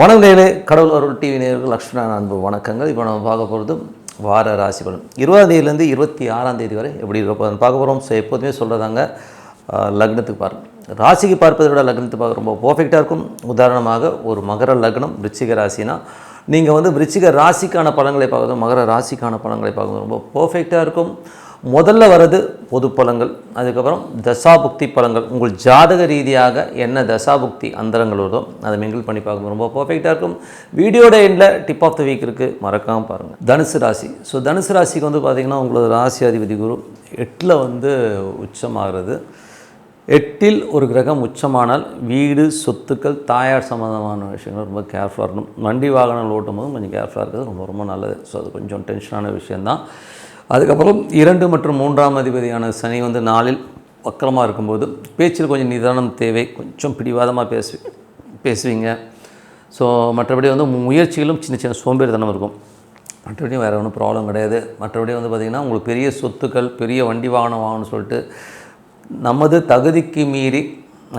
வணக்கங்களே கடவுள் அருள் டிவி நேர்கள் லக்ஷ்மணா அன்பு வணக்கங்கள். இப்போ நம்ம பார்க்க போகிறது வார ராசி பலன் இருபதாம் தேதியிலேருந்து இருபத்தி ஆறாம் தேதி வரை எப்படி இருக்கும் பார்க்க போகிறோம் ஸோ எப்போதுமே சொல்கிறதாங்க லக்னத்துக்கு பாருங்கள் ராசிக்கு பார்ப்பதை விட லக்னத்துக்கு பார்க்க ரொம்ப பர்ஃபெக்டாக இருக்கும். உதாரணமாக ஒரு மகர லக்னம் விருச்சிக ராசினா நீங்கள் வந்து விருச்சிக ராசிக்கான பலன்களை பார்க்குறது மகர ராசிக்கான பலன்களை பார்க்குறது ரொம்ப பர்ஃபெக்டாக இருக்கும். முதல்ல வர்றது பொது பலங்கள் அதுக்கப்புறம் தசாபுக்தி பலங்கள். உங்கள் ஜாதக ரீதியாக என்ன தசாபுக்தி அந்தரங்கள் வருதோ அதை மிங்கிள் பண்ணி பார்க்கும்போது ரொம்ப பர்ஃபெக்டாக இருக்கும். வீடியோட எண்டில் டிப் ஆஃப் த வீக் இருக்குது மறக்காமல் பாருங்கள் தனுசு ராசி. ஸோ தனுசு ராசிக்கு வந்து பார்த்திங்கன்னா உங்களோட ராசி அதிபதி குரு எட்டில் வந்து உச்சமாகிறது. எட்டில் ஒரு கிரகம் உச்சமானால் வீடு சொத்துக்கள் தாயார் சம்மந்தமான விஷயங்கள் ரொம்ப கேர்ஃபுல்லாக இருக்கணும். வண்டி வாகனங்கள் ஓட்டும் போதும் கொஞ்சம் கேர்ஃபுல்லாக இருக்கிறது ரொம்ப ரொம்ப நல்லது. ஸோ அது கொஞ்சம் டென்ஷனான விஷயந்தான் அதுக்கப்புறம் இரண்டு மற்றும் மூன்றாம் அதிபதியான சனி வந்து நாளில் வக்கரமாக இருக்கும்போது பேச்சில் கொஞ்சம் நிதானம் தேவை கொஞ்சம் பிடிவாதமாக பேசு பேசுவீங்க. ஸோ மற்றபடி வந்து முயற்சிகளும் சின்ன சின்ன சோம்பேறித்தனம் இருக்கும். மற்றபடி வேறு ஒன்றும் ப்ராப்ளம் கிடையாது. மற்றபடி வந்து பார்த்திங்கன்னா உங்களுக்கு பெரிய சொத்துக்கள் பெரிய வண்டி வாகனம் வாங்கணும்னு சொல்லிட்டு நமது தகுதிக்கு மீறி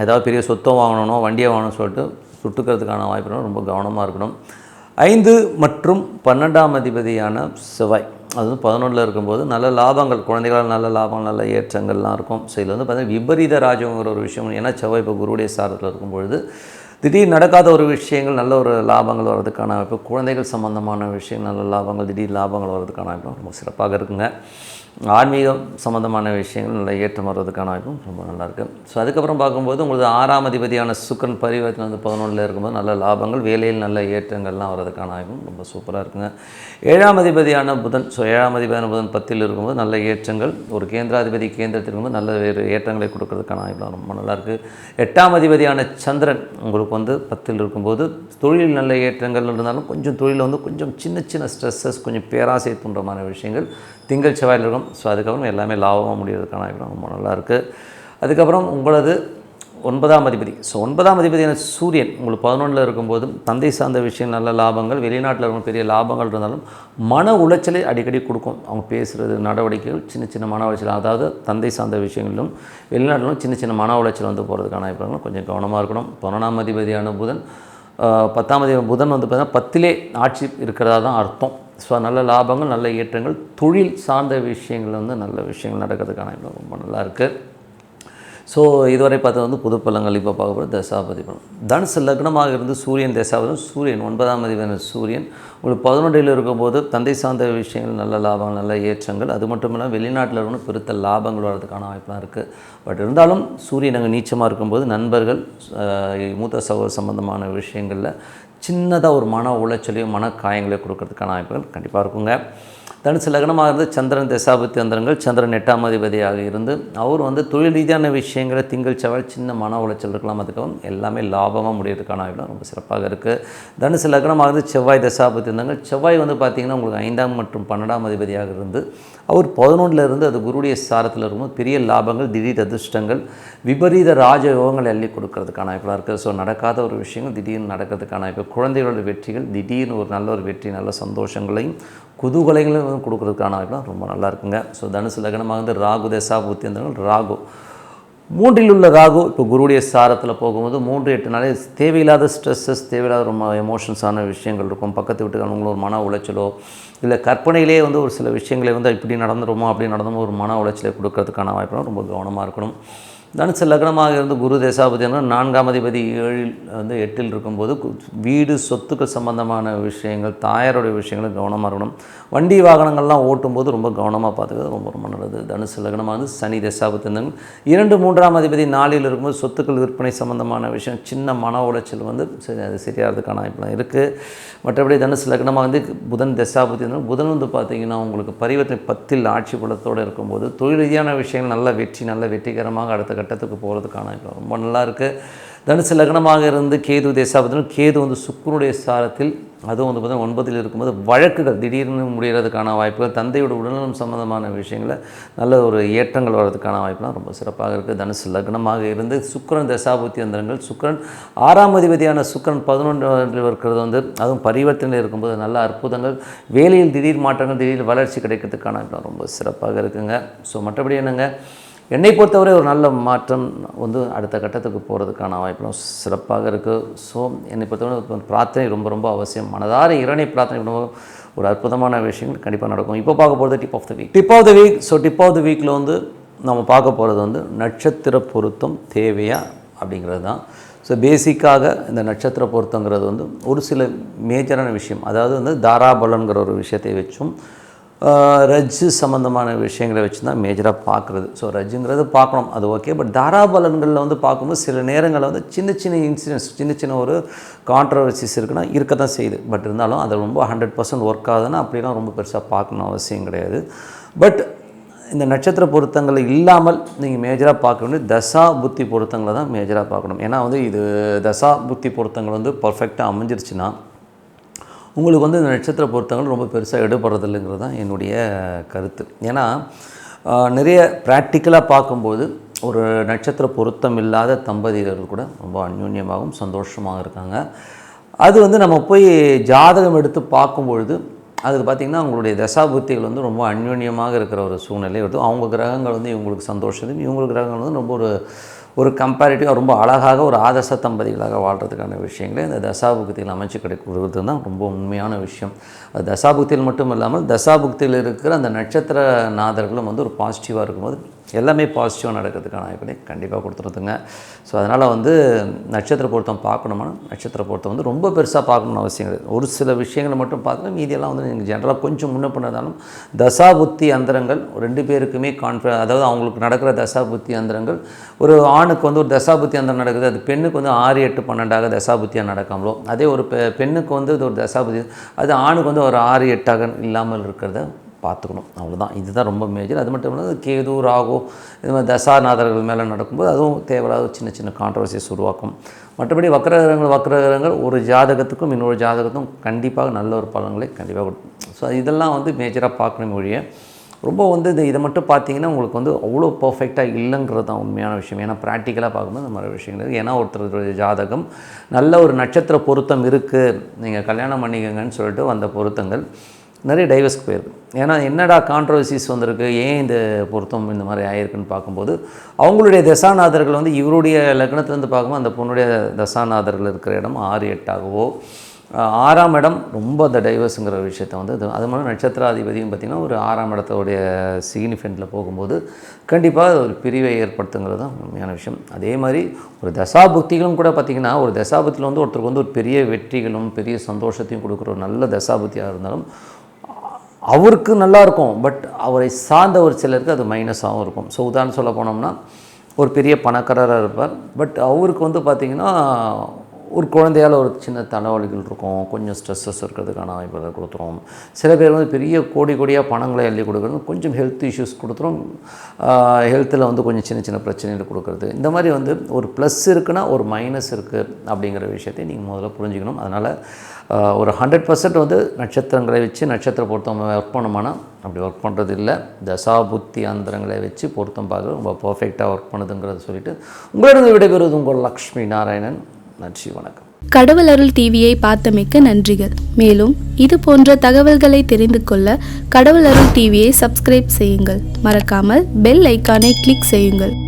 ஏதாவது பெரிய சொத்தம் வாங்கணும் வண்டியை வாங்கணும்னு சொல்லிட்டு சுட்டுக்கிறதுக்கான வாய்ப்பு ரொம்ப கவனமாக இருக்கணும். ஐந்து மற்றும் பன்னெண்டாம் அதிபதியான செவ்வாய். அது வந்து பதினொன்றில் இருக்கும்போது நல்ல லாபங்கள் குழந்தைகளால் நல்ல லாபம் நல்ல ஏற்றங்கள்லாம் இருக்கும். ஸோ இதில் வந்து பார்த்திங்கன்னா விபரீத ராஜ்யங்கிற ஒரு விஷயம். ஏன்னா செவ்வாய் இப்போ குருவுடைய சாரத்தில் இருக்கும்பொழுது திடீர் நடக்காத ஒரு விஷயங்கள் நல்ல ஒரு லாபங்கள் வர்றதுக்கான வாய்ப்பு குழந்தைகள் சம்மந்தமான விஷயங்கள் நல்ல லாபங்கள் திடீர் லாபங்கள் வர்றதுக்கான வாய்ப்பு ரொம்ப சிறப்பாக இருக்குங்க. ஆன்மீகம் சம்மந்தமான விஷயங்கள் நல்ல ஏற்றம் வர்றதுக்கான வாய்ப்பும் ரொம்ப நல்லாயிருக்கு. ஸோ அதுக்கப்புறம் பார்க்கும்போது உங்களுக்கு ஆறாம் அதிபதியான சுக்கரன் பரிவர்த்தனை வந்து பதினொன்றில் இருக்கும்போது நல்ல லாபங்கள் வேலையில் நல்ல ஏற்றங்கள்லாம் வர்றதுக்கான வாய்ப்பும் ரொம்ப சூப்பராக இருக்குங்க. ஏழாம் அதிபதியான புதன் ஸோ ஏழாம் அதிபதியான புதன் பத்தில் இருக்கும்போது நல்ல ஏற்றங்கள் ஒரு கேந்திராதிபதி கேந்திரத்தில் இருக்கும்போது நல்ல வேறு ஏற்றங்களை கொடுக்கறதுக்கான வாய்ப்புலாம் ரொம்ப நல்லாயிருக்கு. எட்டாம் அதிபதியான சந்திரன் உங்களுக்கு வந்து பத்தில் இருக்கும்போது தொழில் நல்ல ஏற்றங்கள் இருந்தாலும் கொஞ்சம் தொழிலில் வந்து கொஞ்சம் சின்ன சின்ன ஸ்ட்ரெஸ்ஸஸ் கொஞ்சம் பேராசை போன்றமான விஷயங்கள் திங்கள் செவ்வாயில் இருக்கும். ஸோ அதுக்கப்புறம் எல்லாமே லாபமாக முடியறதுக்கான வாய்ப்பு ரொம்ப நல்லாயிருக்கு அதுக்கப்புறம் உங்களது ஒன்பதாம் அதிபதி. ஸோ ஒன்பதாம் அதிபதியான சூரியன் உங்களுக்கு பதினொன்றில் இருக்கும்போது தந்தை சார்ந்த விஷயம் நல்ல லாபங்கள் வெளிநாட்டில் இருக்கும் பெரிய லாபங்கள் இருந்தாலும் மன உளைச்சலை அடிக்கடி கொடுக்கும். அவங்க பேசுகிறது நடவடிக்கைகள் சின்ன சின்ன மன உளைச்சல். அதாவது தந்தை சார்ந்த விஷயங்களிலும் வெளிநாட்டிலும் சின்ன சின்ன மன உளைச்சல் வந்து போகிறதுக்கான இப்போ கொஞ்சம் கவனமாக இருக்கணும். பதினொன்றாம் அதிபதியான புதன் பத்தாம் அதிபதி புதன் வந்து பார்த்தீங்கன்னா பத்திலே ஆட்சி இருக்கிறதா தான் அர்த்தம். ஸோ நல்ல லாபங்கள் நல்ல ஏற்றங்கள். தொழில் சார்ந்த விஷயங்கள் வந்து நல்ல விஷயங்கள் நடக்கிறதுக்கான ரொம்ப நல்லா இருக்குது ஸோ இதுவரை பார்த்தது வந்து புது இப்போ பார்க்க போகிற தசாபதி பலம் தனுசு லக்னமாக இருந்து சூரியன் தசாபதம் சூரியன் ஒன்பதாம் அதிபதியான சூரியன். உங்களுக்கு பதினொன்றில் இருக்கும்போது தந்தை சார்ந்த விஷயங்கள் நல்ல லாபங்கள் நல்ல ஏற்றங்கள். அது மட்டும் இல்லாமல் வெளிநாட்டில் இருக்கணும் பெருத்த லாபங்கள் வர்றதுக்கான வாய்ப்புலாம் இருக்குது பட் இருந்தாலும் சூரியன் அங்கே நீச்சமாக இருக்கும்போது நண்பர்கள் மூத்த சகோதர சம்பந்தமான விஷயங்களில் சின்னதாக ஒரு மன உளைச்சலையும் மன காயங்களையும் கொடுக்கறதுக்கான வாய்ப்புகள் கண்டிப்பாக இருக்குங்க. தனுசு லக்னமாக இருந்து சந்திரன் தசாபத்தி அந்தரங்கள் சந்திரன் எட்டாம் அதிபதியாக இருந்து அவர் வந்து தொழில் ரீதியான விஷயங்களை திங்கள் செவ்வாய் சின்ன மன உளைச்சல் இருக்கலாம். அதுக்கப்புறம் எல்லாமே லாபமாக முடியறதுக்கான வாய்ப்பு ரொம்ப சிறப்பாக இருக்குது தனுசு லக்னமாக இருந்து செவ்வாய் தசாபத்தி அந்தங்கள் செவ்வாய் வந்து பார்த்திங்கன்னா உங்களுக்கு ஐந்தாம் மற்றும் பன்னெண்டாம் அதிபதியாக இருந்து அவர் பதினொன்றில் இருந்து அது குருடைய சாரத்தில் இருக்கும்போது பெரிய லாபங்கள் திடீர் அதிர்ஷ்டங்கள் விபரீத ராஜ யோகங்கள் அள்ளி கொடுக்கறதுக்கான வாய்ப்புலாம் இருக்குது ஸோ நடக்காத ஒரு விஷயங்கள் திடீர்னு நடக்கிறதுக்கான வாய்ப்பு குழந்தைகளோட வெற்றிகள் திடீர்னு ஒரு நல்ல ஒரு வெற்றி நல்ல சந்தோஷங்களையும் குதூகலைகளும் கொடுக்கறதுக்கான வாய்ப்புலாம் ரொம்ப நல்லா இருக்குங்க. ஸோ தனுசு லக்னமாக வந்து ராகு தசா புத்தியந்தங்கள் ராகு. மூன்றில் உள்ள ராகு இப்போ குருடைய சாரத்தில் போகும்போது மூன்று எட்டு நாளே தேவையில்லாத ஸ்ட்ரெஸ்ஸஸ் தேவையில்லாத ரொம்ப எமோஷன்ஸான விஷயங்கள் இருக்கும். பக்கத்து வீட்டுக்காரங்களும் ஒரு மன உளைச்சலோ இல்லை கற்பனையிலே வந்து ஒரு சில விஷயங்களை வந்து இப்படி நடந்துருமோ அப்படி நடந்துமோ ஒரு மன உளைச்சலை கொடுக்கறதுக்கான வாய்ப்புலாம் ரொம்ப கவனமாக இருக்கணும். தனுசு லக்னமாக இருந்து குரு தேசாபதி நான்காம் அதிபதி ஏழில் வந்து எட்டில் இருக்கும்போது வீடு சொத்துக்கள் சம்பந்தமான விஷயங்கள் தாயாருடைய விஷயங்கள் கவனமாக இருக்கணும். வண்டி வாகனங்கள்லாம் ஓட்டும்போது ரொம்ப கவனமாக பார்த்துக்கிறது ரொம்ப ரொம்ப நல்லது. தனுசு லக்னமாக வந்து சனி தசாபத்திந்தங்கள் இரண்டு மூன்றாம் அதிபதி நாளில் இருக்கும்போது சொத்துக்கள் விற்பனை சம்பந்தமான விஷயம் சின்ன மன உளைச்சல் வந்து சரி அது சரியாகிறதுக்கான வாய்ப்புலாம் இருக்குது மற்றபடி தனுசு லக்னமாக வந்து புதன் தசாபதி புதன் வந்து பார்த்திங்கன்னா உங்களுக்கு பரிவர்த்தனை பத்தில் ஆட்சி குலத்தோடு இருக்கும்போது தொழில் ரீதியான விஷயங்கள் நல்ல வெற்றி நல்ல வெற்றிகரமாக அடுத்த கட்டத்துக்கு போகிறதுக்கான ரொம்ப நல்லா இருக்குது தனுசு லக்னமாக இருந்து கேது தேசாபத்தினும் கேது வந்து சுக்குனுடைய சாரத்தில் அதுவும் வந்து பார்த்திங்கன்னா ஒன்பதில் இருக்கும்போது வழக்குகள் திடீர்னு முடிகிறதுக்கான வாய்ப்புகள் தந்தையோட உடல்நலம் சம்மந்தமான விஷயங்களை நல்ல ஒரு ஏற்றங்கள் வர்றதுக்கான வாய்ப்புலாம் ரொம்ப சிறப்பாக இருக்குது தனுசு லக்னமாக இருந்து சுக்கரன் தசாபுத்தி அந்தரங்கள் சுக்கரன் ஆறாம் அதிபதியான சுக்கரன் பதினொன்றில் இருக்கிறது வந்து அதுவும் பரிவர்த்தனையில் இருக்கும்போது நல்ல அற்புதங்கள் வேலையில் திடீர் மாற்றங்கள் திடீர் வளர்ச்சி கிடைக்கிறதுக்கான ரொம்ப சிறப்பாக இருக்குங்க. ஸோ மற்றபடி என்னங்க? என்னை பொறுத்தவரை ஒரு நல்ல மாற்றம் வந்து அடுத்த கட்டத்துக்கு போகிறதுக்கான வாய்ப்புகளும் சிறப்பாக இருக்குது ஸோ என்னை பொறுத்தவரை பிரார்த்தனை ரொம்ப ரொம்ப அவசியம். மனதார இறைனை பிரார்த்தனை பண்ணுவோம் ஒரு அற்புதமான விஷயங்கள் கண்டிப்பாக நடக்கும். இப்போ பார்க்க போகிறது tip of the week tip of the week so tip of the வீக்கில் வந்து நம்ம பார்க்க போகிறது வந்து நட்சத்திர பொருத்தம் தேவையா அப்படிங்கிறது தான். ஸோ பேசிக்காக இந்த நட்சத்திர பொருத்தங்கிறது வந்து ஒரு சில மேஜரான விஷயம். அதாவது வந்து தாராபலன்கிற ஒரு விஷயத்தை வச்சும் ரஜ்ஜு சம்மந்தமான விஷயங்களை வச்சு தான் மேஜராக பார்க்குறது. ஸோ ரஜ்ஜுங்கிறது பார்க்கணும் அது ஓகே பட் தாராபலன்களில் வந்து பார்க்கும்போது சில நேரங்களில் வந்து சின்ன சின்ன இன்சிடென்ட்ஸ் சின்ன சின்ன ஒரு கான்ட்ரவர்சிஸ் இருக்குன்னா இருக்க தான் செய்யுது. பட் இருந்தாலும் அது ரொம்ப ஹண்ட்ரட் பர்சன்ட் ஒர்க் ஆகுதுன்னா அப்படிலாம் ரொம்ப பெருசாக பார்க்கணும் அவசியம் கிடையாது. பட் இந்த நட்சத்திர பொருத்தங்கள் இல்லாமல் நீங்கள் மேஜராக பார்க்க வேண்டிய தசா புத்தி பொருத்தங்களை தான் மேஜராக பார்க்கணும். ஏன்னா வந்து இது தசா புத்தி பொருத்தங்கள் வந்து பர்ஃபெக்டாக அமைஞ்சிருச்சுன்னா உங்களுக்கு வந்து இந்த நட்சத்திர பொருத்தங்கள் ரொம்ப பெருசாக எடுபடுறதில்லைங்கிறது தான் என்னுடைய கருத்து. ஏன்னா நிறைய ப்ராக்டிக்கலாக பார்க்கும்போது ஒரு நட்சத்திர பொருத்தம் இல்லாத தம்பதியர்கள் கூட ரொம்ப அந்யோன்யமாகவும் சந்தோஷமாக இருக்காங்க. அது வந்து நம்ம போய் ஜாதகம் எடுத்து பார்க்கும்பொழுது அதுக்கு பார்த்திங்கன்னா அவங்களுடைய தசாபுத்திகள் வந்து ரொம்ப அந்யோன்யமாக இருக்கிற ஒரு சூழ்நிலை. வருது அவங்க கிரகங்கள் வந்து இவங்களுக்கு சந்தோஷத்தையும் இவங்களுக்கு கிரகங்கள் வந்து ரொம்ப ஒரு ஒரு கம்பேரிட்டிவாக ரொம்ப அழகாக ஒரு ஆதர்ச தம்பதிகளாக வாழ்கிறதுக்கான விஷயங்களை இந்த தசாபுக்தியில் அமைச்சு கிடைக்கிறது தான் ரொம்ப உண்மையான விஷயம். அது தசாபுக்தியில் மட்டும் இல்லாமல் தசாபுக்தியில் இருக்கிற அந்த நட்சத்திர நாதர்களும் வந்து ஒரு பாசிட்டிவாக இருக்கும்போது எல்லாமே பாசிட்டிவாக நடக்கிறதுக்கான வாய்ப்புகளை கண்டிப்பாக கொடுத்துருதுங்க. ஸோ அதனால் வந்து நட்சத்திர பொருத்தம் பார்க்கணுமா? நட்சத்திர பொருத்தம் வந்து ரொம்ப பெருசாக பார்க்கணும்னு அவசியம் கிடையாது. ஒரு சில விஷயங்களை மட்டும் பார்த்துட்டு மீதியெல்லாம் வந்து நீங்கள் ஜென்ரலாக கொஞ்சம் முன்ன பண்ணதாலும் தசாபுத்தி அந்தரங்கள் ரெண்டு பேருக்குமே கான்ஃபி அதாவது அவங்களுக்கு நடக்கிற தசாபுத்தி அந்தரங்கள் ஒரு ஆணுக்கு வந்து ஒரு தசாபுத்தி அந்தரம் நடக்குது அது பெண்ணுக்கு வந்து ஆறு எட்டு பன்னெண்டாக தசாபுத்தியாக நடக்காமலோ அதே ஒரு பெ பெண்ணுக்கு வந்து இது ஒரு தசாபுத்தி அது ஆணுக்கு வந்து ஒரு ஆறு எட்டாக இல்லாமல் இருக்கிறத பார்த்துக்கணும். அவ்வளோதான் இதுதான் ரொம்ப மேஜர் அது மட்டும் இல்லாமல் கேது ராகு இது மாதிரி தசாநாதர்கள் மேலே நடக்கும்போது அதுவும் தேவையில்லாத சின்ன சின்ன கான்ட்ரவர்சிஸ் உருவாக்கும். மற்றபடி வக்ரகிரகங்கள் வக்ரகிரகங்கள் ஒரு ஜாதகத்துக்கும் இன்னொரு ஜாதகத்துக்கும் கண்டிப்பாக நல்ல ஒரு பலன்களை கண்டிப்பாக கொடுக்கும். ஸோ இதெல்லாம் வந்து மேஜராக பார்க்கணும் ஒழிய ரொம்ப வந்து இந்த இதை மட்டும் பார்த்தீங்கன்னா உங்களுக்கு வந்து அவ்வளோ பர்ஃபெக்டாக இல்லைங்கிறது தான் உண்மையான விஷயம். ஏன்னா ப்ராக்டிக்கலாக பார்க்கும்போது அந்த மாதிரி விஷயங்கள் இருக்குது ஏன்னா ஒருத்தருடைய ஜாதகம் நல்ல ஒரு நட்சத்திர பொருத்தம் இருக்குது நீங்கள் கல்யாணம் பண்ணிக்கங்கன்னு சொல்லிட்டு வந்த பொருத்தங்கள். நிறைய டைவர்ஸ் போயிருக்கு. ஏன்னா என்னடா கான்ட்ரவர்சிஸ் வந்திருக்கு? ஏன் இந்த பொருத்தம் இந்த மாதிரி ஆயிருக்குன்னு பார்க்கும்போது அவங்களுடைய தசாநாதர்கள் வந்து இவருடைய லக்னத்துலேருந்து பார்க்கும்போது அந்த பொண்ணுடைய தசாநாதர்கள் இருக்கிற இடம் ஆறு எட்டாகவோ ஆறாம் இடம் ரொம்ப அந்த டைவர்ஸுங்கிற விஷயத்த வந்து அது அது மாதிரி நட்சத்திராதிபதியும் பார்த்திங்கன்னா ஒரு ஆறாம் இடத்தோடைய சிக்னிஃபெண்ட்டில் போகும்போது கண்டிப்பாக ஒரு பிரிவை ஏற்படுத்துங்கிறது தான் உண்மையான விஷயம். அதே மாதிரி ஒரு தசாபுக்திகளும் கூட பார்த்திங்கன்னா ஒரு தசாபுத்தியில் வந்து ஒருத்தருக்கு வந்து ஒரு பெரிய வெற்றிகளும் பெரிய சந்தோஷத்தையும் கொடுக்குற ஒரு நல்ல தசாபுத்தியாக இருந்தாலும் அவருக்கு நல்லா இருக்கும் பட் அவரை சார்ந்த ஒரு சிலருக்கு அது மைனஸாகவும் இருக்கும். ஸோ உதாரணம் சொல்ல போனோம்னா ஒரு பெரிய பணக்காரராக இருப்பார். பட் அவருக்கு வந்து பார்த்திங்கன்னா ஒரு குழந்தையால் ஒரு சின்ன தலைவலிகள் இருக்கும். கொஞ்சம் ஸ்ட்ரெஸ்ஸஸ் இருக்கிறதுக்கான வாய்ப்புகளை கொடுத்துரும். சில பேர் வந்து பெரிய கோடி கோடியாக பணங்களை எழுதி கொடுக்குறது கொஞ்சம் ஹெல்த் இஷ்யூஸ் கொடுத்துரும். ஹெல்த்தில் வந்து கொஞ்சம் சின்ன சின்ன பிரச்சனைகள் கொடுக்குறது. இந்த மாதிரி வந்து ஒரு ப்ளஸ் இருக்குன்னா ஒரு மைனஸ் இருக்குது அப்படிங்கிற விஷயத்தை நீங்கள் முதல்ல புரிஞ்சுக்கணும். அதனால் ஒரு ஹண்ட்ரட் பர்சன்ட் வந்து நட்சத்திரங்களை வச்சு நட்சத்திர பொருத்தம் ஒர்க் பண்ணோம்னா அப்படி ஒர்க் பண்ணுறது இல்லை தசா புத்தி அந்தரங்களை வச்சு பொருத்தம் பார்க்க ரொம்ப பர்ஃபெக்டாக ஒர்க் பண்ணுதுங்கிறத சொல்லிட்டு உங்களிடம் விடைபெறுவது உங்கள் லக்ஷ்மி நாராயணன். நன்றி வணக்கம். கடவுள் அருள் டிவியை பார்த்தமைக்க நன்றிகள். மேலும் இது போன்ற தகவல்களை தெரிந்து கொள்ள கடவுள் அருள் டிவியை சப்ஸ்கிரைப் செய்யுங்கள். மறக்காமல் பெல் ஐக்கானை கிளிக் செய்யுங்கள்.